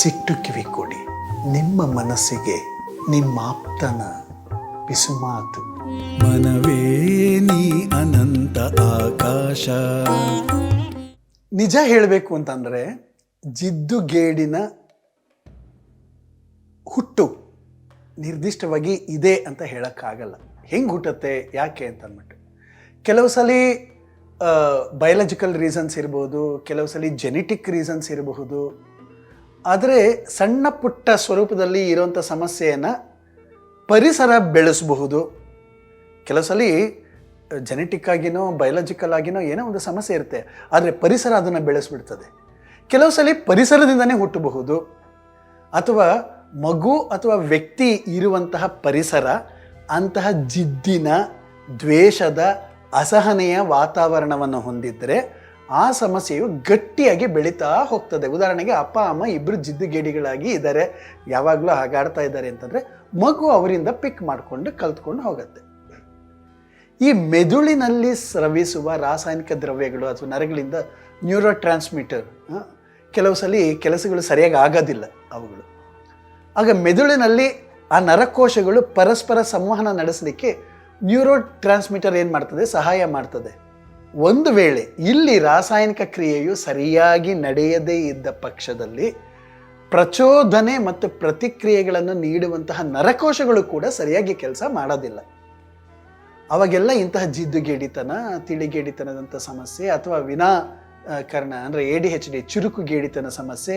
ಮನಸ್ಸಿಟ್ಟು ಕಿವಿ ಕೊಡಿ. ನಿಮ್ಮ ಮನಸ್ಸಿಗೆ ನಿಮ್ಮಾಪ್ತನ ಪಿಸುಮಾತು ಮನವೇ ನೀ ಅನಂತ ಆಕಾಶ. ನಿಜ ಹೇಳಬೇಕು ಅಂತಂದರೆ ಜಿದ್ದುಗೇಡಿನ ಹುಟ್ಟು ನಿರ್ದಿಷ್ಟವಾಗಿ ಇದೆ ಅಂತ ಹೇಳೋಕ್ಕಾಗಲ್ಲ. ಹೆಂಗೆ ಹುಟ್ಟುತ್ತೆ ಯಾಕೆ ಅಂತ ಅಂದ್ಬಿಟ್ಟು ಕೆಲವು ಸಲ ಬಯಾಲಜಿಕಲ್ ರೀಸನ್ಸ್ ಇರ್ಬೋದು ಕೆಲವು ಸಲ ಜೆನೆಟಿಕ್ ರೀಸನ್ಸ್ ಇರಬಹುದು ಆದರೆ ಸಣ್ಣ ಪುಟ್ಟ ಸ್ವರೂಪದಲ್ಲಿ ಇರುವಂಥ ಸಮಸ್ಯೆಯನ್ನು ಪರಿಸರ ಬೆಳೆಸಬಹುದು. ಕೆಲವು ಸಲ ಜೆನೆಟಿಕ್ ಆಗಿನೋ ಬಯಲಾಜಿಕಲ್ ಆಗಿನೋ ಏನೋ ಒಂದು ಸಮಸ್ಯೆ ಇರುತ್ತೆ. ಆದರೆ ಪರಿಸರ ಅದನ್ನು ಬೆಳೆಸ್ಬಿಡ್ತದೆ. ಕೆಲವು ಸಲ ಪರಿಸರದಿಂದನೇ ಹುಟ್ಟಬಹುದು. ಅಥವಾ ಮಗು ಅಥವಾ ವ್ಯಕ್ತಿ ಇರುವಂತಹ ಪರಿಸರ, ಅಂತಹ ಜಿದ್ದಿನ, ದ್ವೇಷದ, ಅಸಹನೆಯ ವಾತಾವರಣವನ್ನು ಹೊಂದಿದ್ದರೆ ಆ ಸಮಸ್ಯೆಯು ಗಟ್ಟಿಯಾಗಿ ಬೆಳೀತಾ ಹೋಗ್ತದೆ. ಉದಾಹರಣೆಗೆ ಅಪ್ಪ, ಅಮ್ಮ ಇಬ್ಬರು ಜಿದ್ದುಗೇಡಿಗಳಾಗಿ ಇದ್ದಾರೆ. ಯಾವಾಗಲೂ ಹಾಗಾಡ್ತಾ ಇದ್ದಾರೆ ಅಂತಂದರೆ ಮಗು ಅವರಿಂದ ಪಿಕ್ ಮಾಡಿಕೊಂಡು ಕಲ್ತ್ಕೊಂಡು ಹೋಗುತ್ತೆ. ಈ ಮೆದುಳಿನಲ್ಲಿ ಸ್ರವಿಸುವ ರಾಸಾಯನಿಕ ದ್ರವ್ಯಗಳು ಅಥವಾ ನರಗಳಿಂದ ನ್ಯೂರೋ ಟ್ರಾನ್ಸ್ಮಿಟರ್ ಕೆಲವು ಸಲ ಕೆಲಸಗಳು ಸರಿಯಾಗಿ ಆಗೋದಿಲ್ಲ ಅವುಗಳು. ಆಗ ಮೆದುಳಿನಲ್ಲಿ ಆ ನರಕೋಶಗಳು ಪರಸ್ಪರ ಸಂವಹನ ನಡೆಸಲಿಕ್ಕೆ ನ್ಯೂರೋ ಟ್ರಾನ್ಸ್ಮಿಟರ್ ಏನು ಮಾಡ್ತದೆ? ಸಹಾಯ ಮಾಡ್ತದೆ. ಒಂದು ವೇಳೆ ಇಲ್ಲಿ ರಾಸಾಯನಿಕ ಕ್ರಿಯೆಯು ಸರಿಯಾಗಿ ನಡೆಯದೇ ಇದ್ದ ಪಕ್ಷದಲ್ಲಿ ಪ್ರಚೋದನೆ ಮತ್ತು ಪ್ರತಿಕ್ರಿಯೆಗಳನ್ನು ನೀಡುವಂತಹ ನರಕೋಶಗಳು ಕೂಡ ಸರಿಯಾಗಿ ಕೆಲಸ ಮಾಡೋದಿಲ್ಲ. ಅವಾಗೆಲ್ಲ ಇಂತಹ ಜಿದ್ದುಗೇಡಿತನ, ತಿಳಿಗೇಡಿತನದಂಥ ಸಮಸ್ಯೆ ಅಥವಾ ವಿನಾ ವಿನಾಕರಣ ಅಂದರೆ ಎ ಡಿ ಹೆಚ್ ಡಿ ಚುರುಕು ಗೇಡಿತನ ಸಮಸ್ಯೆ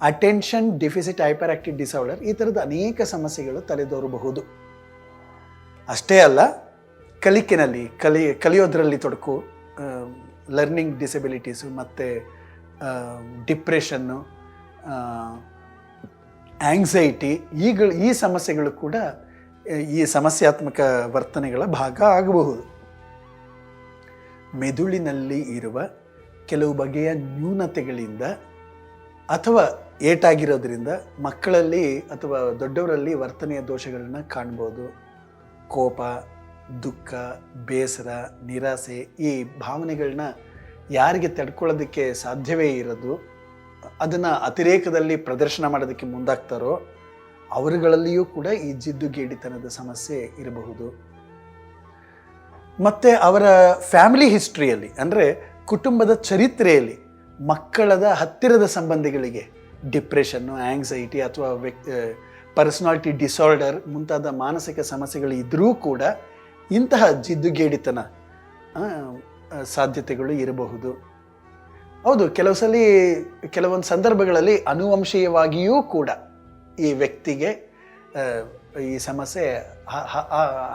attention deficit hyperactive disorder ಈ ಥರದ ಅನೇಕ ಸಮಸ್ಯೆಗಳು ತಲೆದೋರಬಹುದು. ಅಷ್ಟೇ ಅಲ್ಲ, ಕಲಿಕೆನಲ್ಲಿ, ಕಲಿ, ಕಲಿಯೋದ್ರಲ್ಲಿ ತೊಡಕು ಲರ್ನಿಂಗ್ ಡಿಸೆಬಿಲಿಟೀಸು ಮತ್ತು ಡಿಪ್ರೆಷನ್ನು ಆಂಗ್ಸೈಟಿ ಈಗಳು, ಈ ಸಮಸ್ಯೆಗಳು ಕೂಡ ಈ ಸಮಸ್ಯಾತ್ಮಕ ವರ್ತನೆಗಳ ಭಾಗ ಆಗಬಹುದು. ಮೆದುಳಿನಲ್ಲಿ ಇರುವ ಕೆಲವು ಬಗೆಯ ನ್ಯೂನತೆಗಳಿಂದ ಅಥವಾ ಏಟಾಗಿರೋದ್ರಿಂದ ಮಕ್ಕಳಲ್ಲಿ ಅಥವಾ ದೊಡ್ಡವರಲ್ಲಿ ವರ್ತನೆಯ ದೋಷಗಳನ್ನು ಕಾಣ್ಬೋದು. ಕೋಪ ದುಃಖ, ಬೇಸರ, ನಿರಾಸೆ ಈ ಭಾವನೆಗಳನ್ನ ಯಾರಿಗೆ ತಡ್ಕೊಳ್ಳೋದಕ್ಕೆ ಸಾಧ್ಯವೇ ಇರೋದು, ಅದನ್ನು ಅತಿರೇಕದಲ್ಲಿ ಪ್ರದರ್ಶನ ಮಾಡೋದಕ್ಕೆ ಮುಂದಾಗ್ತಾರೋ ಅವರುಗಳಲ್ಲಿಯೂ ಕೂಡ ಈ ಜಿದ್ದುಗೇಡಿತನದ ಸಮಸ್ಯೆ ಇರಬಹುದು. ಮತ್ತು ಅವರ ಫ್ಯಾಮಿಲಿ ಹಿಸ್ಟ್ರಿಯಲ್ಲಿ, ಅಂದರೆ ಕುಟುಂಬದ ಚರಿತ್ರೆಯಲ್ಲಿ, ಮಕ್ಕಳದ ಹತ್ತಿರದ ಸಂಬಂಧಿಗಳಿಗೆ ಡಿಪ್ರೆಷನ್ನು ಆಂಗ್ಸೈಟಿ ಅಥವಾ ವ್ಯಕ್ತಿ ಪರ್ಸನಾಲಿಟಿ ಡಿಸಾರ್ಡರ್ ಮುಂತಾದ ಮಾನಸಿಕ ಸಮಸ್ಯೆಗಳು ಇದ್ದರೂ ಕೂಡ ಇಂತಹ ಜಿದ್ದುಗೇಡಿತನ ಸಾಧ್ಯತೆಗಳು ಇರಬಹುದು. ಹೌದು, ಕೆಲವು ಸಲ ಕೆಲವೊಂದು ಸಂದರ್ಭಗಳಲ್ಲಿ ಅನುವಂಶೀಯವಾಗಿಯೂ ಕೂಡ ಈ ವ್ಯಕ್ತಿಗೆ ಈ ಸಮಸ್ಯೆ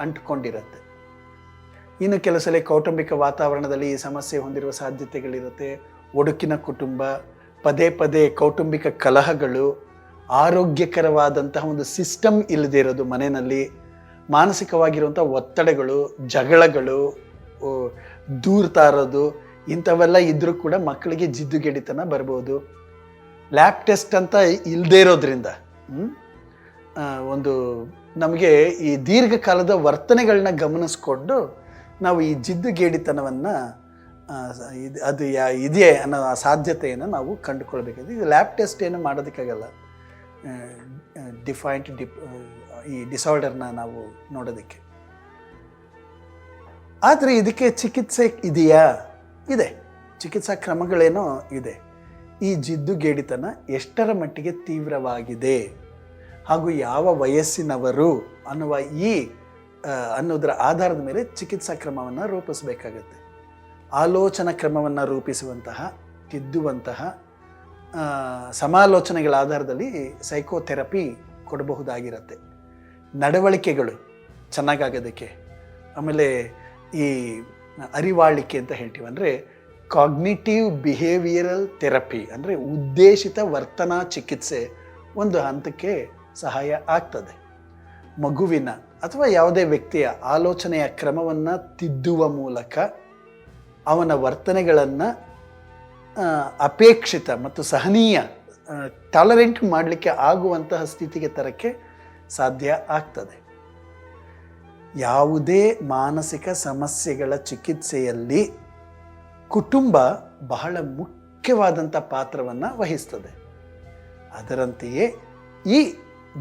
ಅಂಟ್ಕೊಂಡಿರುತ್ತೆ. ಇನ್ನು ಕೆಲವು ಸಲ ಕೌಟುಂಬಿಕ ವಾತಾವರಣದಲ್ಲಿ ಈ ಸಮಸ್ಯೆ ಹೊಂದಿರುವ ಸಾಧ್ಯತೆಗಳಿರುತ್ತೆ. ಒಡುಕಿನ ಕುಟುಂಬ, ಪದೇ ಪದೇ ಕೌಟುಂಬಿಕ ಕಲಹಗಳು, ಆರೋಗ್ಯಕರವಾದಂತಹ ಒಂದು ಸಿಸ್ಟಮ್ ಇಲ್ಲದೇ ಇರೋದು ಮನೆಯಲ್ಲಿ. ಮಾನಸಿಕವಾಗಿರುವಂಥ ಒತ್ತಡಗಳು, ಜಗಳಗಳು ದೂರ ದೂರ್ತಾ ಇರೋದು ಇಂಥವೆಲ್ಲ ಇದ್ದರೂ ಕೂಡ ಮಕ್ಕಳಿಗೆ ಜಿದ್ದುಗೆಡಿತನ ಬರ್ಬೋದು ಲ್ಯಾಬ್ ಟೆಸ್ಟ್ ಅಂತ ಇಲ್ಲದೇ ಇರೋದ್ರಿಂದ? ಒಂದು ನಮಗೆ ಈ ದೀರ್ಘಕಾಲದ ವರ್ತನೆಗಳನ್ನ ಗಮನಿಸ್ಕೊಂಡು ನಾವು ಈ ಜಿದ್ದುಗೇಡಿತನವನ್ನು ಇದು, ಅದು ಯಾ ಇದೆಯೇ ಅನ್ನೋ ಸಾಧ್ಯತೆಯನ್ನು ನಾವು ಕಂಡುಕೊಳ್ಬೇಕಾಗಿದೆ ಇದು ಲ್ಯಾಬ್ ಟೆಸ್ಟ್ ಏನು ಮಾಡೋದಕ್ಕಾಗಲ್ಲ ಡಿಫೈನ್ಡ್ ಡಿಪ್ ಈ ಡಿಸಾರ್ಡರ್ನ ನಾವು ನೋಡೋದಕ್ಕೆ. ಆದರೆ ಇದಕ್ಕೆ ಚಿಕಿತ್ಸೆ ಇದೆಯಾ? ಇದೆ. ಚಿಕಿತ್ಸಾ ಕ್ರಮಗಳೇನೋ ಇದೆ. ಈ ಜಿದ್ದುಗೇಡಿತನ ಎಷ್ಟರ ಮಟ್ಟಿಗೆ ತೀವ್ರವಾಗಿದೆ? ಹಾಗೂ ಯಾವ ವಯಸ್ಸಿನವರು ಅನ್ನುವ ಈ ಅನ್ನೋದರ ಆಧಾರದ ಮೇಲೆ ಚಿಕಿತ್ಸಾ ಕ್ರಮವನ್ನು ರೂಪಿಸಬೇಕಾಗತ್ತೆ. ಆಲೋಚನಾ ಕ್ರಮವನ್ನು ರೂಪಿಸುವಂತಹ, ತಿದ್ದುವಂತಹ ಸಮಾಲೋಚನೆಗಳ ಆಧಾರದಲ್ಲಿ ಸೈಕೋಥೆರಪಿ ಕೊಡಬಹುದಾಗಿರುತ್ತೆ. ನಡವಳಿಕೆಗಳು ಚೆನ್ನಾಗಾಗೋದಕ್ಕೆ, ಆಮೇಲೆ ಈ ಅರಿವಾಳಿಕೆ ಅಂತ ಹೇಳ್ತೀವಿ ಅಂದರೆ ಕಾಗ್ನಿಟಿವ್ ಬಿಹೇವಿಯರಲ್ ಥೆರಪಿ ಅಂದರೆ ಉದ್ದೇಶಿತ ವರ್ತನಾ ಚಿಕಿತ್ಸೆ ಒಂದು ಹಂತಕ್ಕೆ ಸಹಾಯ ಆಗ್ತದೆ. ಮಗುವಿನ ಅಥವಾ ಯಾವುದೇ ವ್ಯಕ್ತಿಯ ಆಲೋಚನೆಯ ಕ್ರಮವನ್ನು ತಿದ್ದುವ ಮೂಲಕ ಅವನ ವರ್ತನೆಗಳನ್ನು ಅಪೇಕ್ಷಿತ ಮತ್ತು ಸಹನೀಯ ಟಾಲರೆಂಟ್ ಮಾಡಲಿಕ್ಕೆ ಆಗುವಂತಹ ಸ್ಥಿತಿಗೆ ತರಕ್ಕೆ ಸಾಧ್ಯ ಆಗ್ತದೆ. ಯಾವುದೇ ಮಾನಸಿಕ ಸಮಸ್ಯೆಗಳ ಚಿಕಿತ್ಸೆಯಲ್ಲಿ ಕುಟುಂಬ ಬಹಳ ಮುಖ್ಯವಾದಂಥ ಪಾತ್ರವನ್ನು ವಹಿಸ್ತದೆ. ಅದರಂತೆಯೇ ಈ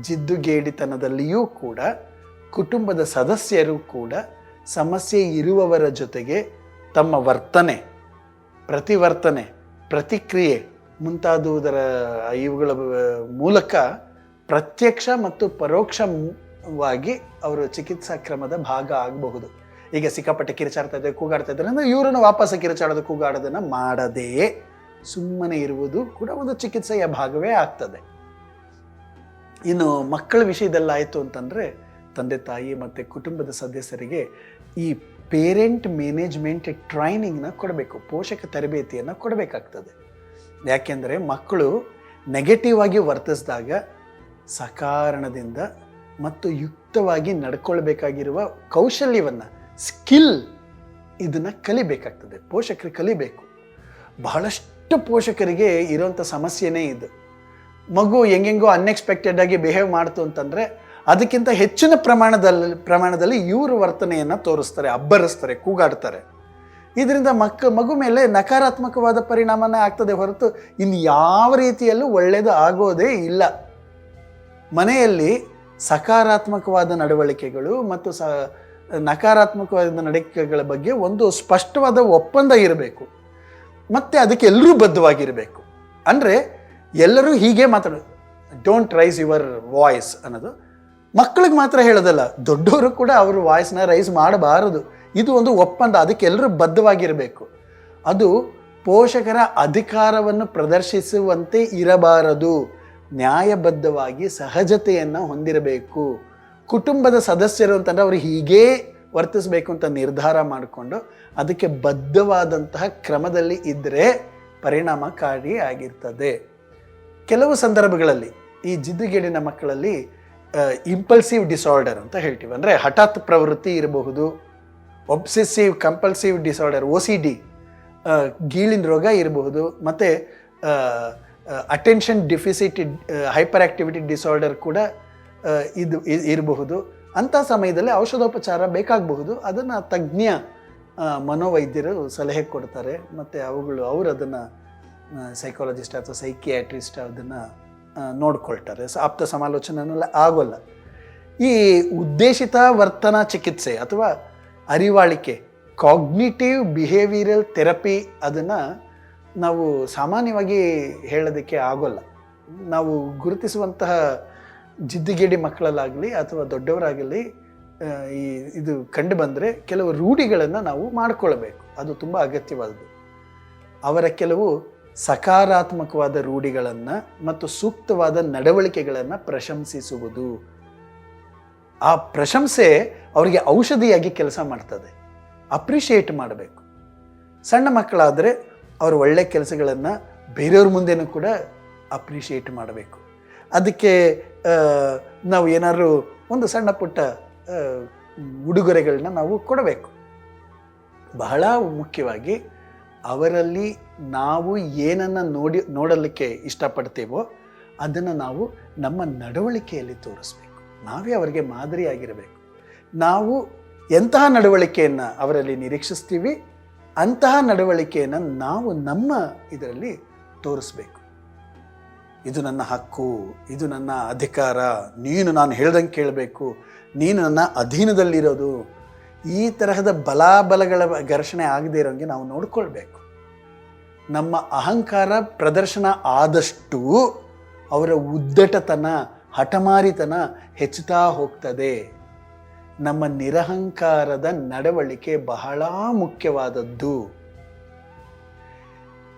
ಜಿದ್ದುಗೇಡಿತನದಲ್ಲಿಯೂ ಕೂಡ ಕುಟುಂಬದ ಸದಸ್ಯರು ಕೂಡ ಸಮಸ್ಯೆ ಇರುವವರ ಜೊತೆಗೆ ತಮ್ಮ ವರ್ತನೆ, ಪ್ರತಿವರ್ತನೆ ಪ್ರತಿಕ್ರಿಯೆ ಮುಂತಾದುವುದರ ಇವುಗಳ ಮೂಲಕ ಪ್ರತ್ಯಕ್ಷ ಮತ್ತು ಪರೋಕ್ಷವಾಗಿ ಅವರು ಚಿಕಿತ್ಸಾ ಕ್ರಮದ ಭಾಗ ಆಗಬಹುದು. ಈಗ ಸಿಕ್ಕಾಪಟ್ಟೆ ಕಿರಿಚಾಡ್ತಾ ಇದ್ದಾರೆ, ಕೂಗಾಡ್ತಾ ಇದ್ದಾರೆ, ಅಂದರೆ ಇವರನ್ನು ವಾಪಸ್ ಕಿರಿಚಾಡೋದು, ಕೂಗಾಡೋದನ್ನು ಮಾಡದೇ ಸುಮ್ಮನೆ ಇರುವುದು ಕೂಡ ಒಂದು ಚಿಕಿತ್ಸೆಯ ಭಾಗವೇ ಆಗ್ತದೆ. ಇನ್ನು ಮಕ್ಕಳ ವಿಷಯದಲ್ಲಾಯಿತು ಅಂತಂದರೆ ತಂದೆ ತಾಯಿ ಮತ್ತು ಕುಟುಂಬದ ಸದಸ್ಯರಿಗೆ ಈ ಪೇರೆಂಟ್ ಮ್ಯಾನೇಜ್ಮೆಂಟ್ ಟ್ರೈನಿಂಗ್ನ ಕೊಡಬೇಕು, ಪೋಷಕ ತರಬೇತಿಯನ್ನು ಕೊಡಬೇಕಾಗ್ತದೆ. ಯಾಕೆಂದರೆ ಮಕ್ಕಳು ನೆಗೆಟಿವ್ ಆಗಿ ವರ್ತಿಸಿದಾಗ ಸಕಾರಣದಿಂದ ಮತ್ತು ಯುಕ್ತವಾಗಿ ನಡ್ಕೊಳ್ಬೇಕಾಗಿರುವ ಕೌಶಲ್ಯವನ್ನು ಸ್ಕಿಲ್ ಇದನ್ನು ಕಲಿಬೇಕಾಗ್ತದೆ, ಪೋಷಕರು ಕಲಿಬೇಕು. ಬಹಳಷ್ಟು ಪೋಷಕರಿಗೆ ಇರೋಂಥ ಸಮಸ್ಯೆನೇ ಇದು. ಮಗು ಹೆಂಗೆಂಗೋ ಅನ್ಎಕ್ಸ್ಪೆಕ್ಟೆಡ್ ಆಗಿ ಬಿಹೇವ್ ಮಾಡ್ತು ಅಂತಂದರೆ ಅದಕ್ಕಿಂತ ಹೆಚ್ಚಿನ ಪ್ರಮಾಣದಲ್ಲಿ ಪ್ರಮಾಣದಲ್ಲಿ ಇವರು ವರ್ತನೆಯನ್ನು ತೋರಿಸ್ತಾರೆ, ಅಬ್ಬರಿಸ್ತಾರೆ, ಕೂಗಾಡ್ತಾರೆ. ಇದರಿಂದ ಮಕ್ಕ ಮಗು ಮೇಲೆ ನಕಾರಾತ್ಮಕವಾದ ಪರಿಣಾಮನೇ ಆಗ್ತದೆ ಹೊರತು ಇನ್ನು ಯಾವ ರೀತಿಯಲ್ಲೂ ಒಳ್ಳೆಯದು ಆಗೋದೇ ಇಲ್ಲ. ಮನೆಯಲ್ಲಿ ಸಕಾರಾತ್ಮಕವಾದ ನಡವಳಿಕೆಗಳು ಮತ್ತು ಸ, ನಕಾರಾತ್ಮಕವಾದ ನಡವಳಿಕೆಗಳ ಬಗ್ಗೆ ಒಂದು ಸ್ಪಷ್ಟವಾದ ಒಪ್ಪಂದ ಇರಬೇಕು. ಮತ್ತು ಅದಕ್ಕೆ ಎಲ್ಲರೂ ಬದ್ಧವಾಗಿರಬೇಕು. ಅಂದರೆ ಎಲ್ಲರೂ ಹೀಗೆ ಮಾತಾಡೋದು ಡೋಂಟ್ ರೈಸ್ ಯುವರ್ ವಾಯ್ಸ್ ಅನ್ನೋದು ಮಕ್ಕಳಿಗೆ ಮಾತ್ರ ಹೇಳೋದಲ್ಲ ದೊಡ್ಡವರು ಕೂಡ ಅವರು ವಾಯ್ಸ್ನ ರೈಸ್ ಮಾಡಬಾರದು. ಇದು ಒಂದು ಒಪ್ಪಂದ ಅದಕ್ಕೆಲ್ಲರೂ ಬದ್ಧವಾಗಿರಬೇಕು. ಅದು ಪೋಷಕರ ಅಧಿಕಾರವನ್ನು ಪ್ರದರ್ಶಿಸುವಂತೆ ಇರಬಾರದು. ನ್ಯಾಯಬದ್ಧವಾಗಿ ಸಹಜತೆಯನ್ನು ಹೊಂದಿರಬೇಕು. ಕುಟುಂಬದ ಸದಸ್ಯರು ಅಂತಂದರೆ ಅವರು ಹೀಗೇ ವರ್ತಿಸಬೇಕು ಅಂತ ನಿರ್ಧಾರ ಮಾಡಿಕೊಂಡು, ಅದಕ್ಕೆ ಬದ್ಧವಾದಂತಹ ಕ್ರಮದಲ್ಲಿ ಇದ್ದರೆ ಪರಿಣಾಮಕಾರಿ ಆಗಿರ್ತದೆ ಕೆಲವು ಸಂದರ್ಭಗಳಲ್ಲಿ, ಈ ಜಿದ್ದುಗೇಡಿನ ಮಕ್ಕಳಲ್ಲಿ ಇಂಪಲ್ಸಿವ್ ಡಿಸಾರ್ಡರ್ ಅಂತ ಹೇಳ್ತೀವಿ. ಅಂದರೆ ಹಠಾತ್ ಪ್ರವೃತ್ತಿ ಇರಬಹುದು obsessive compulsive disorder O C D ಗೀಳಿನ ರೋಗ ಇರಬಹುದು, ಮತ್ತು attention deficit hyperactivity disorder ಕೂಡ ಇದು ಇರಬಹುದು. ಅಂಥ ಸಮಯದಲ್ಲಿ ಔಷಧೋಪಚಾರ ಬೇಕಾಗಬಹುದು. ಅದನ್ನು ತಜ್ಞ ಮನೋವೈದ್ಯರು ಸಲಹೆ ಕೊಡ್ತಾರೆ. ಮತ್ತು ಅವುಗಳು, ಅವರು ಅದನ್ನು ಸೈಕಾಲಜಿಸ್ಟ್ ಅಥವಾ ಸೈಕಿಯಾಟ್ರಿಸ್ಟ್ ಅದನ್ನು ನೋಡ್ಕೊಳ್ತಾರೆ. ಆಪ್ತ ಸಮಾಲೋಚನೆಲ್ಲ ಆಗೋಲ್ಲ. ಈ ಉದ್ದೇಶಿತ ವರ್ತನಾ ಚಿಕಿತ್ಸೆ ಅಥವಾ ಅರಿವಾಳಿಕೆ ಕಾಗ್ನಿಟಿವ್ ಬಿಹೇವಿಯರಲ್ ಥೆರಪಿ ಅದನ್ನು ನಾವು ಸಾಮಾನ್ಯವಾಗಿ ಹೇಳೋದಕ್ಕೆ ಆಗೋಲ್ಲ. ನಾವು ಗುರುತಿಸುವಂತಹ ಜಿದ್ದಿಗೇಡಿ ಮಕ್ಕಳಲ್ಲಾಗಲಿ ಅಥವಾ ದೊಡ್ಡವರಾಗಲಿ ಈ ಇದು ಕಂಡು ಬಂದರೆ ಕೆಲವು ರೂಢಿಗಳನ್ನು ನಾವು ಮಾಡಿಕೊಳ್ಬೇಕು. ಅದು ತುಂಬ ಅಗತ್ಯವಾದದ್ದು. ಅವರ ಕೆಲವು ಸಕಾರಾತ್ಮಕವಾದ ರೂಢಿಗಳನ್ನು ಮತ್ತು ಸೂಕ್ತವಾದ ನಡವಳಿಕೆಗಳನ್ನು ಪ್ರಶಂಸಿಸುವುದು. ಆ ಪ್ರಶಂಸೆ ಅವರಿಗೆ ಔಷಧಿಯಾಗಿ ಕೆಲಸ ಮಾಡ್ತದೆ. ಅಪ್ರಿಷಿಯೇಟ್ ಮಾಡಬೇಕು. ಸಣ್ಣ ಮಕ್ಕಳಾದರೆ ಅವ್ರ ಒಳ್ಳೆ ಕೆಲಸಗಳನ್ನು ಬೇರೆಯವ್ರ ಮುಂದೆನೂ ಕೂಡ ಅಪ್ರಿಷಿಯೇಟ್ ಮಾಡಬೇಕು. ಅದಕ್ಕೆ ನಾವು ಏನಾದರೂ ಒಂದು ಸಣ್ಣ ಪುಟ್ಟ ಉಡುಗೊರೆಗಳನ್ನ ನಾವು ಕೊಡಬೇಕು. ಬಹಳ ಮುಖ್ಯವಾಗಿ ಅವರಲ್ಲಿ ನಾವು ಏನನ್ನು ನೋಡಿ, ನೋಡಲಿಕ್ಕೆ ಇಷ್ಟಪಡ್ತೇವೋ ಅದನ್ನು ನಾವು ನಮ್ಮ ನಡವಳಿಕೆಯಲ್ಲಿ ತೋರಿಸ್ಬೇಕು. ನಾವೇ ಅವರಿಗೆ ಮಾದರಿಯಾಗಿರಬೇಕು. ನಾವು ಎಂತಹ ನಡವಳಿಕೆಯನ್ನು ಅವರಲ್ಲಿ ನಿರೀಕ್ಷಿಸ್ತೀವಿ, ಅಂತಹ ನಡವಳಿಕೆಯನ್ನು ನಾವು ನಮ್ಮ ಇದರಲ್ಲಿ ತೋರಿಸ್ಬೇಕು. ಇದು ನನ್ನ ಹಕ್ಕು, ಇದು ನನ್ನ ಅಧಿಕಾರ, ನೀನು ನಾನು ಹೇಳ್ದಂಗೆ ಕೇಳಬೇಕು, ನೀನು ನನ್ನ ಅಧೀನದಲ್ಲಿರೋದು ಈ ತರಹದ ಬಲಾಬಲಗಳ ಘರ್ಷಣೆ ಆಗದೇ ಇರೋಂಗೆ ನಾವು ನೋಡ್ಕೊಳ್ಬೇಕು. ನಮ್ಮ ಅಹಂಕಾರ ಪ್ರದರ್ಶನ ಆದಷ್ಟು ಅವರ ಉದ್ದಟತನ, ಹಠಮಾರಿತನ ಹೆಚ್ಚುತ್ತಾ ಹೋಗ್ತದೆ. ನಮ್ಮ ನಿರಹಂಕಾರದ ನಡವಳಿಕೆ ಬಹಳ ಮುಖ್ಯವಾದದ್ದು.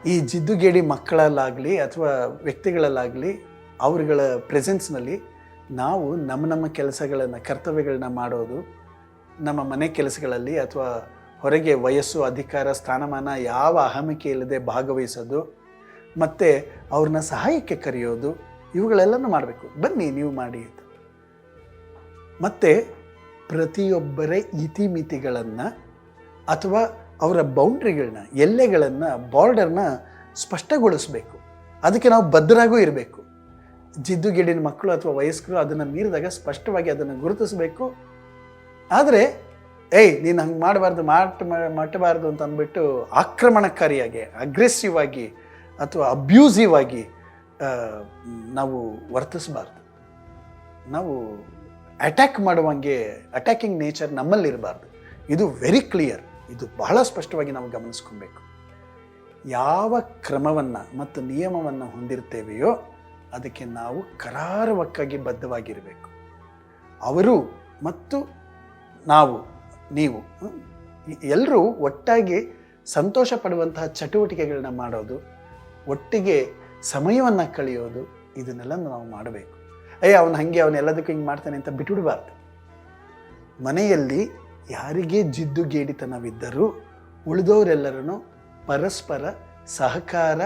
ಈ ಜಿದ್ದುಗೇಡಿ ಮಕ್ಕಳಲ್ಲಾಗಲಿ ಅಥವಾ ವ್ಯಕ್ತಿಗಳಲ್ಲಾಗಲಿ ಅವರುಗಳ ಪ್ರೆಸೆನ್ಸ್ನಲ್ಲಿ ನಾವು ನಮ್ಮ ನಮ್ಮ ಕೆಲಸಗಳನ್ನು, ಕರ್ತವ್ಯಗಳನ್ನ ಮಾಡೋದು ನಮ್ಮ ಮನೆ ಕೆಲಸಗಳಲ್ಲಿ ಅಥವಾ ಹೊರಗೆ ವಯಸ್ಸು, ಅಧಿಕಾರ, ಸ್ಥಾನಮಾನ ಯಾವ ಅಹಮಿಕೆ ಇಲ್ಲದೆ ಭಾಗವಹಿಸೋದು, ಮತ್ತು ಅವ್ರನ್ನ ಸಹಾಯಕ್ಕೆ ಕರೆಯೋದು, ಇವುಗಳೆಲ್ಲನೂ ಮಾಡಬೇಕು. ಬನ್ನಿ, ನೀವು ಮಾಡಿ ಅಂತ. ಮತ್ತು ಪ್ರತಿಯೊಬ್ಬರ ಇತಿಮಿತಿಗಳನ್ನು ಅಥವಾ ಅವರ ಬೌಂಡ್ರಿಗಳನ್ನ ಎಲ್ಲೆಗಳನ್ನು ಬಾರ್ಡರ್ನ ಸ್ಪಷ್ಟಗೊಳಿಸಬೇಕು. ಅದಕ್ಕೆ ನಾವು ಭದ್ರಾಗೂ ಇರಬೇಕು. ಜಿದ್ದುಗಿಡಿನ ಮಕ್ಕಳು ಅಥವಾ ವಯಸ್ಕರು ಅದನ್ನು ಮೀರಿದಾಗ ಸ್ಪಷ್ಟವಾಗಿ ಅದನ್ನು ಗುರುತಿಸಬೇಕು. ಆದರೆ, ಏಯ್, ನೀನು ಹಂಗೆ ಮಾಡಬಾರ್ದು, ಮಾಟ ಮಟ್ಟಬಾರ್ದು ಅಂತ ಅಂದ್ಬಿಟ್ಟು ಆಕ್ರಮಣಕಾರಿಯಾಗಿ ಅಗ್ರೆಸಿವ್ ಆಗಿ ಅಥವಾ ಅಬ್ಯೂಸಿವ್ ಆಗಿ ನಾವು ವರ್ತಿಸಬಾರ್ದು. ನಾವು ಅಟ್ಯಾಕ್ ಮಾಡುವಂಗೆ ಅಟ್ಯಾಕಿಂಗ್ ನೇಚರ್ ನಮ್ಮಲ್ಲಿರಬಾರ್ದು. ಇದು ವೆರಿ ಕ್ಲಿಯರ್ ಇದು ಬಹಳ ಸ್ಪಷ್ಟವಾಗಿ ನಾವು ಗಮನಿಸ್ಕೊಬೇಕು. ಯಾವ ಕ್ರಮವನ್ನು ಮತ್ತು ನಿಯಮವನ್ನು ಹೊಂದಿರ್ತೇವೆಯೋ, ಅದಕ್ಕೆ ನಾವು ಕರಾರುವಕ್ಕಾಗಿ ಬದ್ಧವಾಗಿರಬೇಕು. ಅವರು ಮತ್ತು ನಾವು, ನೀವು ಎಲ್ಲರೂ ಒಟ್ಟಾಗಿ ಸಂತೋಷ ಪಡುವಂತಹ ಚಟುವಟಿಕೆಗಳನ್ನ ಮಾಡೋದು, ಒಟ್ಟಿಗೆ ಸಮಯವನ್ನು ಕಳೆಯೋದು ಇದನ್ನೆಲ್ಲ ನಾವು ಮಾಡಬೇಕು. ಅಯ್ಯ ಅವನು ಹಾಗೆ, ಅವನು ಎಲ್ಲದಕ್ಕೂ ಹಿಂಗೆ ಮಾಡ್ತಾನೆ ಅಂತ ಬಿಟ್ಬಿಡಬಾರ್ದು. ಮನೆಯಲ್ಲಿ ಯಾರಿಗೇ ಜಿದ್ದುಗೇಡಿತನವಿದ್ದರೂ ಉಳಿದವರೆಲ್ಲರನ್ನು ಪರಸ್ಪರ ಸಹಕಾರ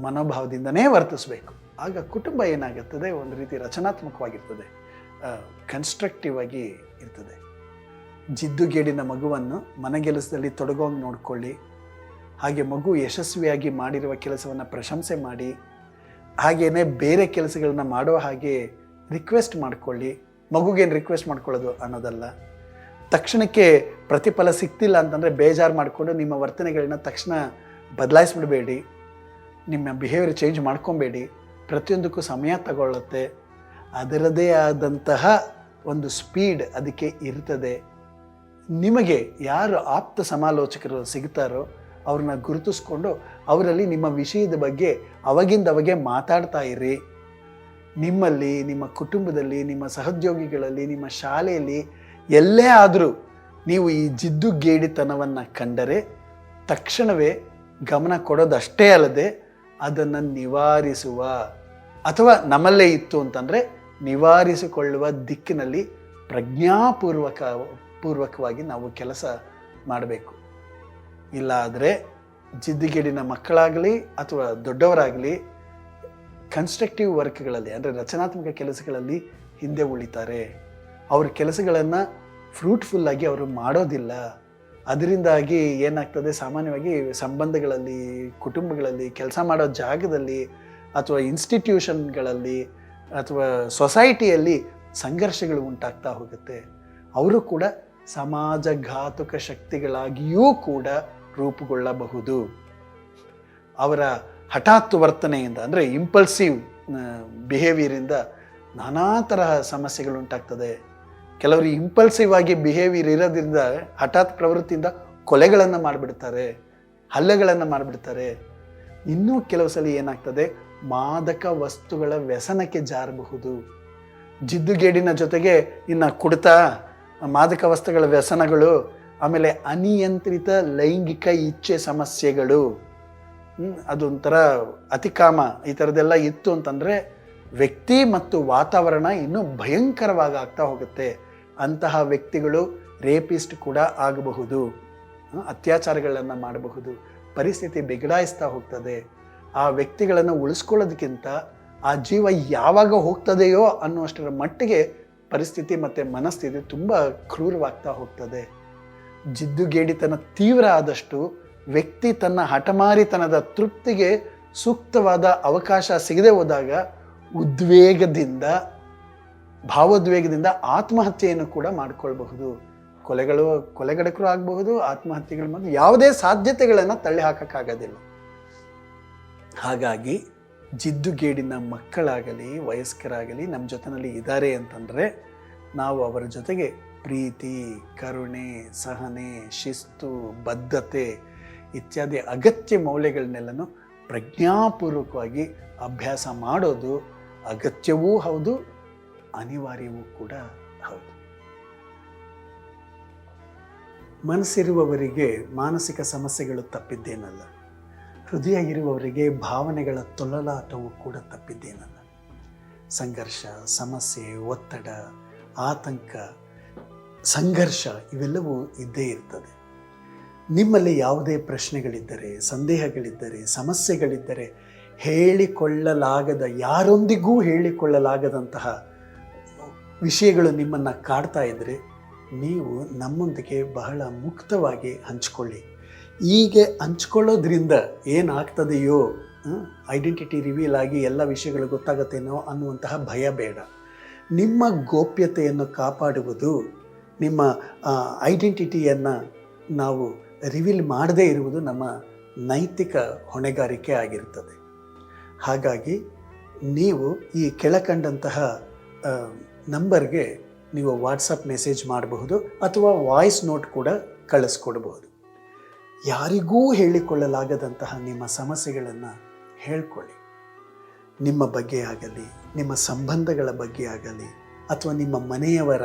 ಮನೋಭಾವದಿಂದನೇ ವರ್ತಿಸಬೇಕು. ಆಗ ಕುಟುಂಬ ಏನಾಗುತ್ತದೆ? ಒಂದು ರೀತಿ ರಚನಾತ್ಮಕವಾಗಿರ್ತದೆ. ಕನ್ಸ್ಟ್ರಕ್ಟಿವ್ ಆಗಿ ಇರ್ತದೆ. ಜಿದ್ದುಗೇಡಿನ ಮಗುವನ್ನು ಮನೆಗೆಲಸದಲ್ಲಿ ತೊಡಗೋಂಗೆ ನೋಡಿಕೊಳ್ಳಿ. ಹಾಗೆ ಮಗು ಯಶಸ್ವಿಯಾಗಿ ಮಾಡಿರುವ ಕೆಲಸವನ್ನು ಪ್ರಶಂಸೆ ಮಾಡಿ ಹಾಗೆಯೇ ಬೇರೆ ಕೆಲಸಗಳನ್ನ ಮಾಡೋ ಹಾಗೆ ರಿಕ್ವೆಸ್ಟ್ ಮಾಡ್ಕೊಳ್ಳಿ. ಮಗುಗೇನು ರಿಕ್ವೆಸ್ಟ್ ಮಾಡ್ಕೊಳ್ಳೋದು ಅನ್ನೋದಲ್ಲ. ತಕ್ಷಣಕ್ಕೆ ಪ್ರತಿಫಲ ಸಿಗ್ತಿಲ್ಲ ಅಂತಂದರೆ ಬೇಜಾರು ಮಾಡಿಕೊಂಡು ನಿಮ್ಮ ವರ್ತನೆಗಳನ್ನ ತಕ್ಷಣ ಬದಲಾಯಿಸ್ಬಿಡಬೇಡಿ. ನಿಮ್ಮ ಬಿಹೇವಿಯರ್ ಚೇಂಜ್ ಮಾಡ್ಕೊಬೇಡಿ. ಪ್ರತಿಯೊಂದಕ್ಕೂ ಸಮಯ ತಗೊಳ್ಳುತ್ತೆ. ಅದರದೇ ಆದಂತಹ ಒಂದು ಸ್ಪೀಡ್ ಅದಕ್ಕೆ ಇರ್ತದೆ. ನಿಮಗೆ ಯಾರು ಆಪ್ತ ಸಮಾಲೋಚಕರು ಸಿಗ್ತಾರೋ ಅವ್ರನ್ನ ಗುರುತಿಸ್ಕೊಂಡು ಅವರಲ್ಲಿ ನಿಮ್ಮ ವಿಷಯದ ಬಗ್ಗೆ ಅವಾಗಿಂದ ಅವಾಗೆ ಮಾತಾಡ್ತಾ ಇರಿ. ನಿಮ್ಮಲ್ಲಿ, ನಿಮ್ಮ ಕುಟುಂಬದಲ್ಲಿ, ನಿಮ್ಮ ಸಹೋದ್ಯೋಗಿಗಳಲ್ಲಿ, ನಿಮ್ಮ ಶಾಲೆಯಲ್ಲಿ ಎಲ್ಲೇ ಆದರೂ ನೀವು ಈ ಜಿದ್ದುಗೇಡಿತನವನ್ನು ಕಂಡರೆ ತಕ್ಷಣವೇ ಗಮನ ಕೊಡೋದಷ್ಟೇ ಅಲ್ಲದೆ ಅದನ್ನು ನಿವಾರಿಸುವ ಅಥವಾ ನಮ್ಮಲ್ಲೇ ಇತ್ತು ಅಂತಂದರೆ ನಿವಾರಿಸಿಕೊಳ್ಳುವ ದಿಕ್ಕಿನಲ್ಲಿ ಪ್ರಜ್ಞಾಪೂರ್ವಕ, ಪೂರ್ವಕವಾಗಿ ನಾವು ಕೆಲಸ ಮಾಡಬೇಕು. ಇಲ್ಲಾದರೆ ಜಿದ್ದಿಗೇಡಿನ ಮಕ್ಕಳಾಗಲಿ ಅಥವಾ ದೊಡ್ಡವರಾಗಲಿ ಕನ್ಸ್ಟ್ರಕ್ಟಿವ್ ವರ್ಕ್ಗಳಲ್ಲಿ, ಅಂದರೆ ರಚನಾತ್ಮಕ ಕೆಲಸಗಳಲ್ಲಿ ಹಿಂದೆ ಉಳಿತಾರೆ. ಅವ್ರ ಕೆಲಸಗಳನ್ನು ಫ್ರೂಟ್ಫುಲ್ಲಾಗಿ ಅವರು ಮಾಡೋದಿಲ್ಲ. ಅದರಿಂದಾಗಿ ಏನಾಗ್ತದೆ? ಸಾಮಾನ್ಯವಾಗಿ ಸಂಬಂಧಗಳಲ್ಲಿ, ಕುಟುಂಬಗಳಲ್ಲಿ, ಕೆಲಸ ಮಾಡೋ ಜಾಗದಲ್ಲಿ ಅಥವಾ ಇನ್ಸ್ಟಿಟ್ಯೂಷನ್ಗಳಲ್ಲಿ ಅಥವಾ ಸೊಸೈಟಿಯಲ್ಲಿ ಸಂಘರ್ಷಗಳು ಉಂಟಾಗ್ತಾ ಹೋಗುತ್ತೆ. ಅವರು ಕೂಡ ಸಮಾಜಘಾತುಕ ಶಕ್ತಿಗಳಾಗಿಯೂ ಕೂಡ ರೂಪುಗೊಳ್ಳಬಹುದು. ಅವರ ಹಠಾತ್ ವರ್ತನೆಯಿಂದ ಅಂದರೆ ಇಂಪಲ್ಸಿವ್ ಬಿಹೇವಿಯರಿಂದ ನಾನಾ ತರಹ ಸಮಸ್ಯೆಗಳು ಉಂಟಾಗ್ತದೆ. ಕೆಲವರು ಇಂಪಲ್ಸಿವ್ ಆಗಿ ಬಿಹೇವಿಯರ್ ಇರೋದ್ರಿಂದ ಹಠಾತ್ ಪ್ರವೃತ್ತಿಯಿಂದ ಕೊಲೆಗಳನ್ನು ಮಾಡಿಬಿಡ್ತಾರೆ, ಹಲ್ಲೆಗಳನ್ನು ಮಾಡಿಬಿಡ್ತಾರೆ. ಇನ್ನೂ ಕೆಲವು ಸಲ ಏನಾಗ್ತದೆ ಮಾದಕ ವಸ್ತುಗಳ ವ್ಯಸನಕ್ಕೆ ಜಾರಬಹುದು. ಜಿದ್ದುಗೇಡಿನ ಜೊತೆಗೆ ಇನ್ನು ಕುಡಿತ, ಮಾದಕ ವಸ್ತುಗಳ ವ್ಯಸನಗಳು, ಆಮೇಲೆ ಅನಿಯಂತ್ರಿತ ಲೈಂಗಿಕ ಇಚ್ಛೆ ಸಮಸ್ಯೆಗಳು. ಅದೊಂಥರ ಅತಿಕಾಮ, ಈ ಥರದ್ದೆಲ್ಲ ಇತ್ತು ಅಂತಂದರೆ ವ್ಯಕ್ತಿ ಮತ್ತು ವಾತಾವರಣ ಇನ್ನೂ ಭಯಂಕರವಾಗಿ ಆಗ್ತಾ ಹೋಗುತ್ತೆ. ಅಂತಹ ವ್ಯಕ್ತಿಗಳು ರೇಪಿಸ್ಟ್ ಕೂಡ ಆಗಬಹುದು. ಅತ್ಯಾಚಾರಗಳನ್ನು ಮಾಡಬಹುದು. ಪರಿಸ್ಥಿತಿ ಬಿಗಡಾಯಿಸ್ತಾ ಹೋಗ್ತದೆ. ಆ ವ್ಯಕ್ತಿಗಳನ್ನು ಉಳಿಸ್ಕೊಳ್ಳೋದಕ್ಕಿಂತ ಆ ಜೀವ ಯಾವಾಗ ಹೋಗ್ತದೆಯೋ ಅನ್ನುವಷ್ಟರ ಮಟ್ಟಿಗೆ ಪರಿಸ್ಥಿತಿ ಮತ್ತು ಮನಸ್ಥಿತಿ ತುಂಬ ಕ್ರೂರವಾಗ್ತಾ ಹೋಗ್ತದೆ. ಜಿದ್ದುಗೇಡಿತನ ತೀವ್ರ ಆದಷ್ಟು ವ್ಯಕ್ತಿ ತನ್ನ ಹಠಮಾರಿತನದ ತೃಪ್ತಿಗೆ ಸೂಕ್ತವಾದ ಅವಕಾಶ ಸಿಗದೆ ಹೋದಾಗ ಉದ್ವೇಗದಿಂದ, ಭಾವೋದ್ವೇಗದಿಂದ ಆತ್ಮಹತ್ಯೆಯನ್ನು ಕೂಡ ಮಾಡಿಕೊಳ್ಬಹುದು. ಕೊಲೆಗಳು, ಕೊಲೆಗಡಕರು ಆಗಬಹುದು, ಆತ್ಮಹತ್ಯೆಗಳು ಮತ್ತು ಯಾವುದೇ ಸಾಧ್ಯತೆಗಳನ್ನು ತಳ್ಳಿ ಹಾಕೋಕ್ಕಾಗೋದಿಲ್ಲ ಹಾಗಾಗಿ ಜಿದ್ದುಗೇಡಿನ ಮಕ್ಕಳಾಗಲಿ, ವಯಸ್ಕರಾಗಲಿ ನಮ್ಮ ಜೊತೆಯಲ್ಲಿ ಇದ್ದಾರೆ ಅಂತಂದರೆ ನಾವು ಅವರ ಜೊತೆಗೆ ಪ್ರೀತಿ, ಕರುಣೆ, ಸಹನೆ, ಶಿಸ್ತು, ಬದ್ಧತೆ ಇತ್ಯಾದಿ ಅಗತ್ಯ ಮೌಲ್ಯಗಳನ್ನೆಲ್ಲನೂ ಪ್ರಜ್ಞಾಪೂರ್ವಕವಾಗಿ ಅಭ್ಯಾಸ ಮಾಡೋದು ಅಗತ್ಯವೂ ಹೌದು, ಅನಿವಾರ್ಯವೂ ಕೂಡ ಹೌದು. ಮನಸ್ಸಿರುವವರಿಗೆ ಮಾನಸಿಕ ಸಮಸ್ಯೆಗಳು ತಪ್ಪಿದ್ದೇನಲ್ಲ. ಹೃದಯ ಇರುವವರಿಗೆ ಭಾವನೆಗಳ ತೊಳಲಾಟವು ಕೂಡ ತಪ್ಪಿದ್ದೇನಲ್ಲ ಸಂಘರ್ಷ, ಸಮಸ್ಯೆ, ಒತ್ತಡ, ಆತಂಕ, ಸಂಘರ್ಷ ಇವೆಲ್ಲವೂ ಇದ್ದೇ ಇರ್ತದೆ. ನಿಮ್ಮಲ್ಲಿ ಯಾವುದೇ ಪ್ರಶ್ನೆಗಳಿದ್ದರೆ, ಸಂದೇಹಗಳಿದ್ದರೆ, ಸಮಸ್ಯೆಗಳಿದ್ದರೆ ಹೇಳಿಕೊಳ್ಳಲಾಗದ, ಯಾರೊಂದಿಗೂ ಹೇಳಿಕೊಳ್ಳಲಾಗದಂತಹ ವಿಷಯಗಳು ನಿಮ್ಮನ್ನು ಕಾಡ್ತಾ ಇದ್ದರೆ ನೀವು ನಮ್ಮೊಂದಿಗೆ ಬಹಳ ಮುಕ್ತವಾಗಿ ಹಂಚಿಕೊಳ್ಳಿ. ಹೀಗೆ ಹಂಚ್ಕೊಳ್ಳೋದ್ರಿಂದ ಏನಾಗ್ತದೆಯೋ ಐಡೆಂಟಿಟಿ ರಿವೀಲ್ ಆಗಿ ಎಲ್ಲ ವಿಷಯಗಳು ಗೊತ್ತಾಗತ್ತೇನೋ ಅನ್ನುವಂತಹ ಭಯ ಬೇಡ. ನಿಮ್ಮ ಗೋಪ್ಯತೆಯನ್ನು ಕಾಪಾಡುವುದು, ನಿಮ್ಮ ಐಡೆಂಟಿಟಿಯನ್ನು ನಾವು ರಿವೀಲ್ ಮಾಡದೇ ಇರುವುದು ನಮ್ಮ ನೈತಿಕ ಹೊಣೆಗಾರಿಕೆ ಆಗಿರುತ್ತದೆ ಹಾಗಾಗಿ ನೀವು ಈ ಕೆಳಕಂಡಂತಹ ನಂಬರ್ಗೆ ನೀವು ವಾಟ್ಸಪ್ ಮೆಸೇಜ್ ಮಾಡಬಹುದು ಅಥವಾ ವಾಯ್ಸ್ ನೋಟ್ ಕೂಡ ಕಳಿಸ್ಕೊಡ್ಬೋದು ಯಾರಿಗೂ ಹೇಳಿಕೊಳ್ಳಲಾಗದಂತಹ ನಿಮ್ಮ ಸಮಸ್ಯೆಗಳನ್ನು ಹೇಳ್ಕೊಳ್ಳಿ. ನಿಮ್ಮ ಬಗ್ಗೆ ಆಗಲಿ, ನಿಮ್ಮ ಸಂಬಂಧಗಳ ಬಗ್ಗೆ ಆಗಲಿ, ಅಥವಾ ನಿಮ್ಮ ಮನೆಯವರ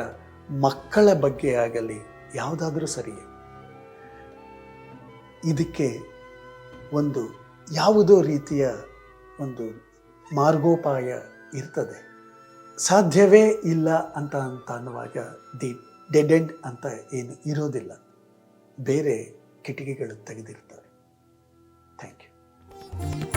ಮಕ್ಕಳ ಬಗ್ಗೆ ಆಗಲಿ ಯಾವುದಾದ್ರೂ ಸರಿಯೇ ಇದಕ್ಕೆ ಒಂದು ಯಾವುದೋ ರೀತಿಯ ಒಂದು ಮಾರ್ಗೋಪಾಯ ಇರ್ತದೆ. ಸಾಧ್ಯವೇ ಇಲ್ಲ ಅಂತ ಅಂತ ಅನ್ನುವಾಗ ದಿ ಡೆಡ್ ಅಂತ ಏನು ಇರೋದಿಲ್ಲ. ಬೇರೆ ಕಿಟಕಿಗಳು ತೆಗೆದಿರ್ತವೆ ಥ್ಯಾಂಕ್ ಯು